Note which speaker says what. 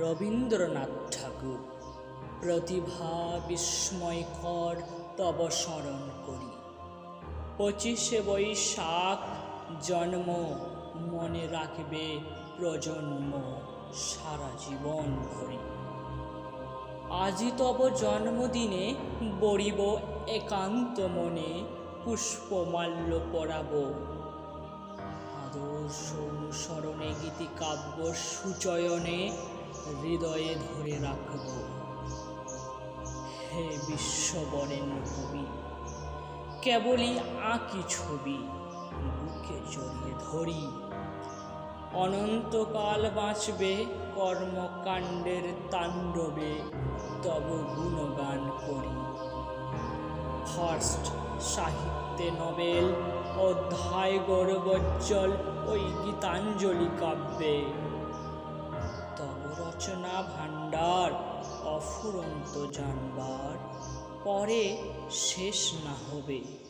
Speaker 1: রবীন্দ্রনাথ ঠাকুর, প্রতিভা বিস্ময়কর তব স্মরণ করি। পঁচিশে বৈশাখ জন্ম, মনে রাখবে প্রজন্ম সারা জীবন ধরি। আজি তব জন্মদিনে বরিব একান্ত মনে, পুষ্পমাল্য পরাব আদর্শ অনুসরণে গীতিকাব্য সুচয়নে হৃদয়ে ধরে রাখব। হে বিশ্ববরেণ্য কবি, কেবলই আঁকি ছবি, বুকে জড়িয়ে ধরি। অনন্তকাল বাঁচবে কর্মকাণ্ডের তাণ্ডবে, তব গুণগান করি। ফার্স্ট সাহিত্যে নোবেল অধ্যায় গৌরবজ্জ্বল ওই গীতাঞ্জলি কাব্যে। তব রচনা ভাণ্ডার, অফুরন্ত জানবার, পরে শেষ না হবে।